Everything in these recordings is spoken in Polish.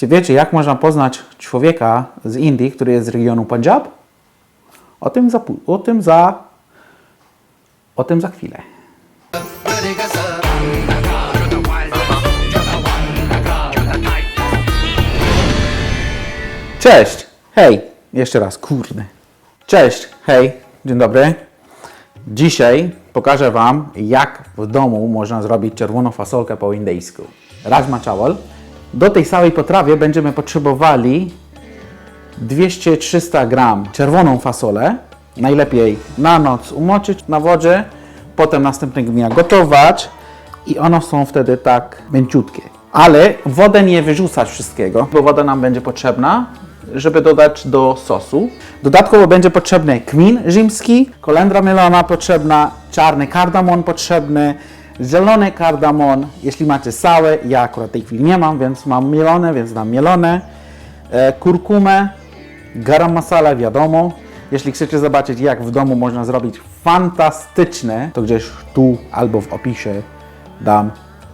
Czy wiecie, jak można poznać człowieka z Indii, który jest z regionu Punjab? O tym za, o tym za, o tym za chwilę. Cześć, hej, jeszcze raz, kurde. Cześć, hej, dzień dobry. Dzisiaj pokażę Wam, jak w domu można zrobić czerwoną fasolkę po indyjsku. Rajma chawal. Do tej samej potrawy będziemy potrzebowali 200-300 gram czerwoną fasolę. Najlepiej na noc umoczyć na wodzie, potem następnego dnia gotować i one są wtedy tak mięciutkie. Ale wodę nie wyrzucać wszystkiego, bo woda nam będzie potrzebna, żeby dodać do sosu. Dodatkowo będzie potrzebny kmin rzymski, kolendra mielona potrzebna, czarny kardamon potrzebny, zielony kardamon, jeśli macie całe, ja akurat tej chwili nie mam, więc mam mielone, więc dam mielone, e, kurkumę, garam masala, wiadomo. Jeśli chcecie zobaczyć, jak w domu można zrobić fantastyczne, to gdzieś tu albo w opisie dam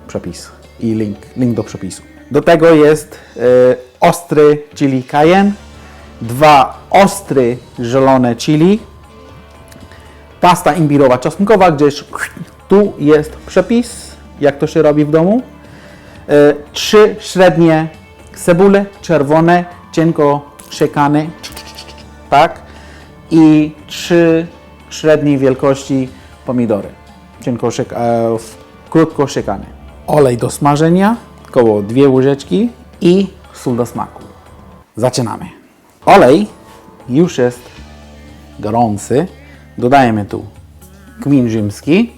przepis i link, link do przepisu. Do tego jest e, ostry chili cayenne, dwa ostry zielone chili, pasta imbirowa czosnkowa, gdzieś tu jest przepis, jak to się robi w domu. E, Trzy średnie cebule czerwone, cienko siekane, tak? I trzy średniej wielkości pomidory, cienko siek- e, krótko siekane. Olej do smażenia, około dwie łyżeczki i sól do smaku. Zaczynamy. Olej już jest gorący. Dodajemy tu kmin rzymski.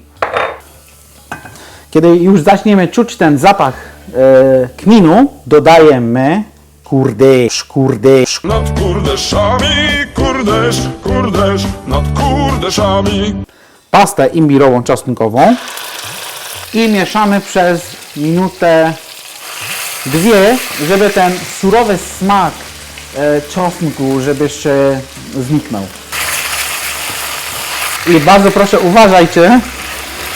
Kiedy już zaczniemy czuć ten zapach e, kminu, dodajemy kurdesz, kurdesz, Nad kurdeszami, kurdesz, kurdesz, nad kurdeszami. pastę imbirową czosnkową i mieszamy przez minutę, dwie, żeby ten surowy smak e, czosnku, żeby się zniknął. I bardzo proszę uważajcie,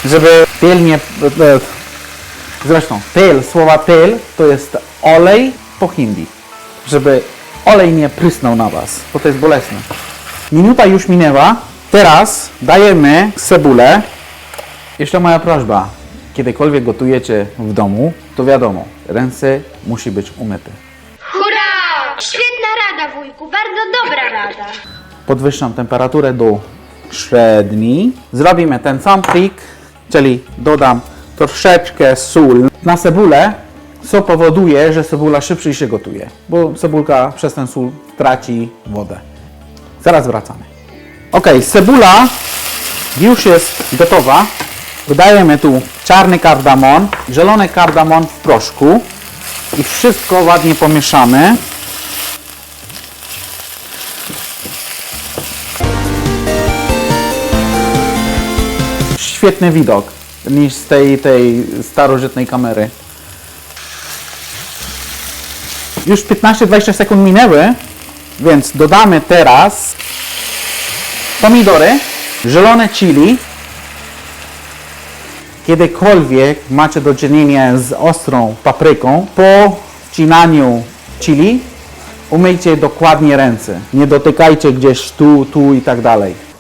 żeby piel nie... E, zresztą, piel, słowa piel to jest olej po hindi. Żeby olej nie prysnął na Was, bo to jest bolesne. Minuta już minęła. Teraz dajemy cebulę. Jeszcze moja prośba. Kiedykolwiek gotujecie w domu, to wiadomo, ręce musi być umyte. Hurra! Świetna rada, wujku, bardzo dobra rada. Podwyższam temperaturę do średniej. Zrobimy ten sam trik, czyli dodam troszeczkę sól na cebulę, co powoduje, że cebula szybciej się gotuje, bo cebulka przez ten sól traci wodę. Zaraz wracamy. Ok, cebula już jest gotowa. Dodajemy tu czarny kardamon, zielony kardamon w proszku i wszystko ładnie pomieszamy. Świetny widok niż z tej, tej starożytnej kamery. Już 15-20 sekund minęły, więc dodamy teraz pomidory, zielone chili. Kiedykolwiek macie do czynienia z ostrą papryką, po wcinaniu chili umyjcie dokładnie ręce. Nie dotykajcie gdzieś tu, tu i tak dalej.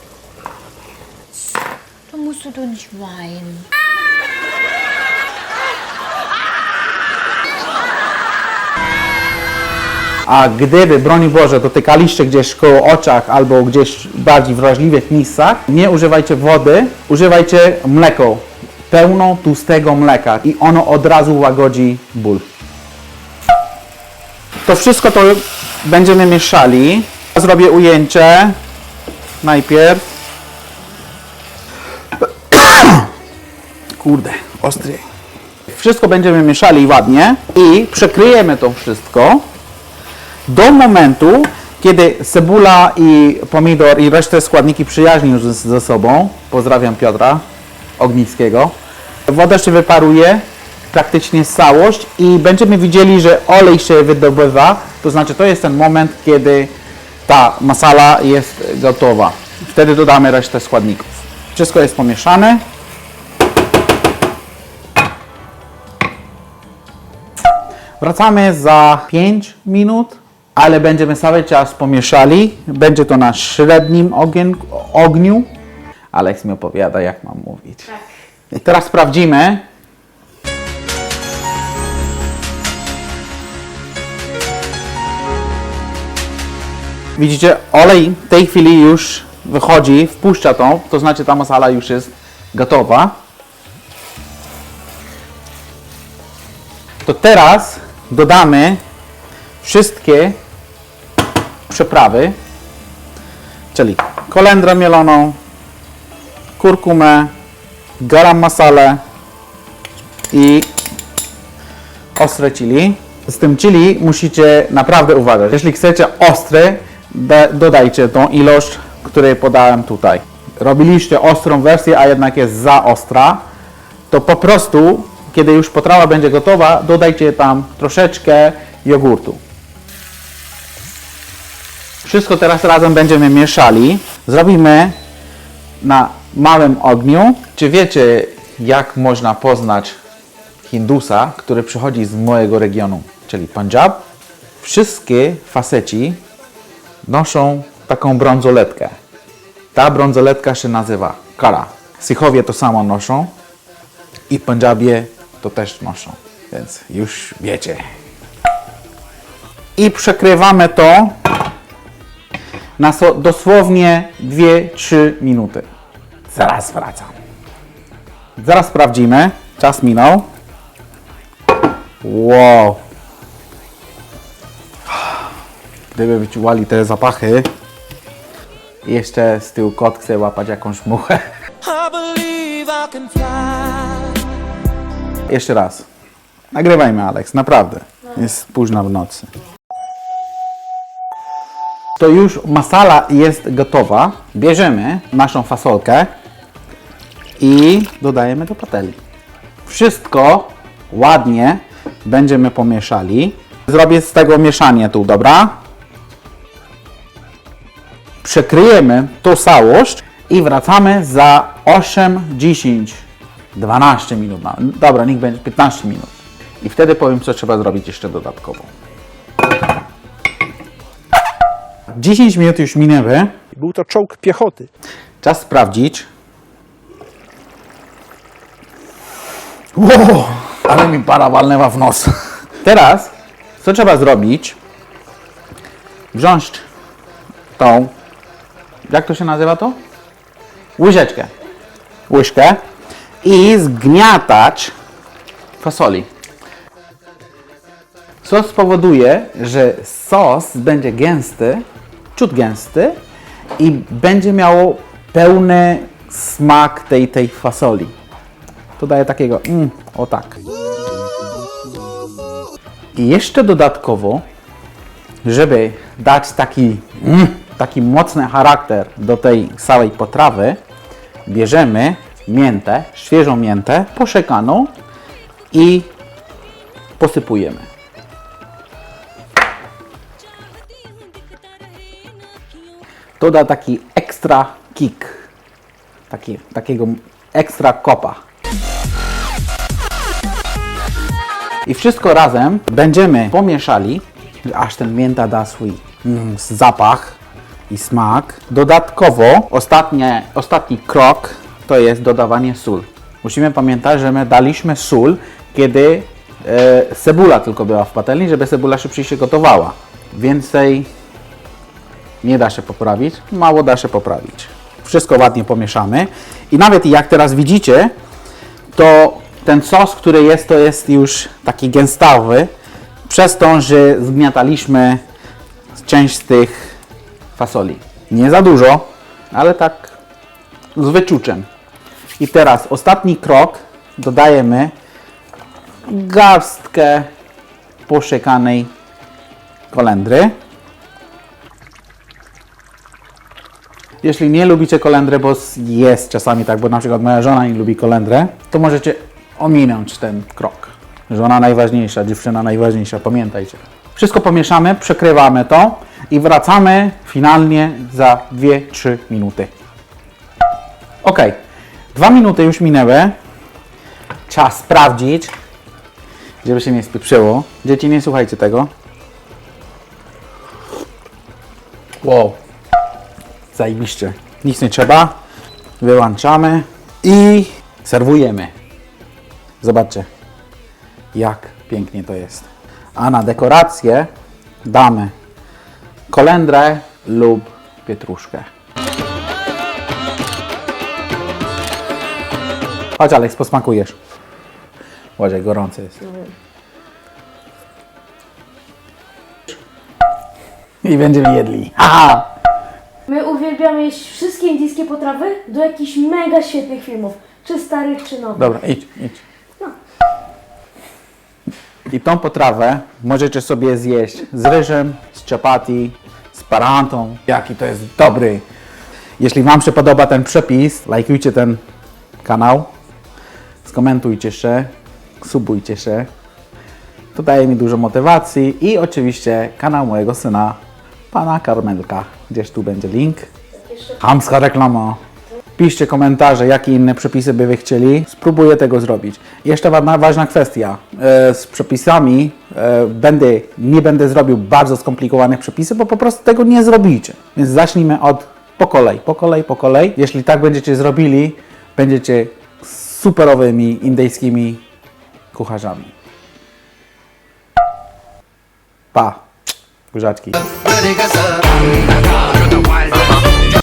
Nicht weinen. A gdyby, broń Boże, dotykaliście gdzieś koło oczach albo gdzieś bardziej wrażliwych miejscach, nie używajcie wody, używajcie mleko, pełno tłustego mleka i ono od razu łagodzi ból. To wszystko to będziemy mieszali. Zrobię ujęcie najpierw. Kurde, ostry. Wszystko będziemy mieszali ładnie i przekryjemy to wszystko do momentu, kiedy cebula i pomidor i resztę składniki przyjaźnią już ze sobą. Pozdrawiam Piotra Ognickiego. Woda się wyparuje, praktycznie całość i będziemy widzieli, że olej się wydobywa. To znaczy to jest ten moment, kiedy ta masala jest gotowa. Wtedy dodamy resztę składników. Wszystko jest pomieszane. Wracamy za 5 minut, ale będziemy cały czas pomieszali. Będzie to na średnim ogien, ogniu. Alex mi opowiada, jak mam mówić. I teraz sprawdzimy. Widzicie, olej w tej chwili już wychodzi, wpuszcza to, to znaczy ta masala już jest gotowa. To teraz dodamy wszystkie przyprawy, czyli kolendrę mieloną, kurkumę, garam masalę i ostre chili. Z tym chili musicie naprawdę uważać. Jeśli chcecie ostre, da- dodajcie tą ilość, której podałem tutaj. Robiliście ostrą wersję, a jednak jest za ostra, to po prostu, kiedy już potrawa będzie gotowa, dodajcie tam troszeczkę jogurtu. Wszystko teraz razem będziemy mieszali. Zrobimy na małym ogniu. Czy wiecie, jak można poznać Hindusa, który przychodzi z mojego regionu, czyli Punjab? Wszystkie faceci noszą taką brązoletkę. Ta brązoletka się nazywa kara. Sikhowie to samo noszą i w Punjabie to też noszą, więc już wiecie. I przekrywamy to na dosłownie 2-3 minuty. Zaraz wracam. Zaraz sprawdzimy. Czas minął. Wow. Gdyby wyczuwali te zapachy. Jeszcze z tyłu kot chce łapać jakąś muchę. I believe I can fly. Jeszcze raz. Nagrywajmy, Alex, naprawdę. Jest późna w nocy. To już masala jest gotowa. Bierzemy naszą fasolkę i dodajemy do patelni. Wszystko ładnie będziemy pomieszali. Zrobię z tego mieszanie tu, dobra? Przekryjemy tą całość i wracamy za 8, 10, 12 minut. No, Dobra, niech będzie 15 minut. I wtedy powiem, co trzeba zrobić jeszcze dodatkowo. 10 minut już minęły. Był to czołg piechoty. Czas sprawdzić. Wow, ale mi para walnęła w nos. Teraz, co trzeba zrobić? Wziąć tą, jak to się nazywa to? Łyżeczkę. Łyżkę i zgniatać fasoli. Co spowoduje, że sos będzie gęsty, ciut gęsty i będzie miało pełny smak tej, tej fasoli. To daje takiego, mm, o tak. I jeszcze dodatkowo, żeby dać taki, mm, taki mocny charakter do tej całej potrawy, bierzemy miętę, świeżą miętę, posiekaną i posypujemy. To da taki ekstra kick, taki, takiego ekstra kopa. I wszystko razem będziemy pomieszali, aż ten mięta da swój mm, zapach i smak. Dodatkowo ostatnie, ostatni krok to jest dodawanie sól. Musimy pamiętać, że my daliśmy sól, kiedy e, cebula tylko była w patelni, żeby cebula szybciej się gotowała. Więcej nie da się poprawić, mało da się poprawić. Wszystko ładnie pomieszamy i nawet jak teraz widzicie, to ten sos, który jest, to jest już taki gęstawy, przez to, że zgniataliśmy część z tych fasoli. Nie za dużo, ale tak z wyczuciem. I teraz ostatni krok, dodajemy garstkę posiekanej kolendry. Jeśli nie lubicie kolendry, bo jest czasami tak, bo na przykład moja żona nie lubi kolendrę, to możecie ominąć ten krok. Żona najważniejsza, dziewczyna najważniejsza, pamiętajcie. Wszystko pomieszamy, przekrywamy to i wracamy finalnie za 2-3 minuty. Ok, dwa minuty już minęły. Czas sprawdzić. żeby się nie spieprzyło. Dzieci, nie słuchajcie tego. Wow. Zajebiście. Nic nie trzeba. Wyłączamy i serwujemy. Zobaczcie, jak pięknie to jest. A na dekorację damy kolendrę lub pietruszkę. Chodź Aleks, posmakujesz. Uważaj, gorący jest. I będziemy jedli. Aha! My uwielbiamy jeść wszystkie indyjskie potrawy do jakichś mega świetnych filmów. Czy starych, czy nowych. Dobra, idź, idź. I tą potrawę możecie sobie zjeść z ryżem, z chapati, z parantą. Jaki to jest dobry. Jeśli Wam się podoba ten przepis, lajkujcie ten kanał, skomentujcie się, subujcie się. To daje mi dużo motywacji i oczywiście kanał mojego syna, pana Karmelka. Gdzieś tu będzie link. Hamska reklama. Piszcie komentarze, jakie inne przepisy by Wy chcieli. Spróbuję tego zrobić. Jeszcze ważna, ważna kwestia. E, z przepisami e, będę, nie będę zrobił bardzo skomplikowanych przepisów, bo po prostu tego nie zrobicie. Więc zacznijmy od po kolei, po kolei, po kolei. Jeśli tak będziecie zrobili, będziecie superowymi indyjskimi kucharzami. Pa. Buziaczki.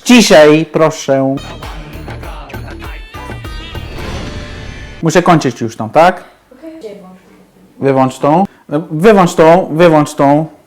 Dzisiaj proszę. Muszę kończyć już tą, tak? Wyłącz tą. Wyłącz tą, wyłącz tą.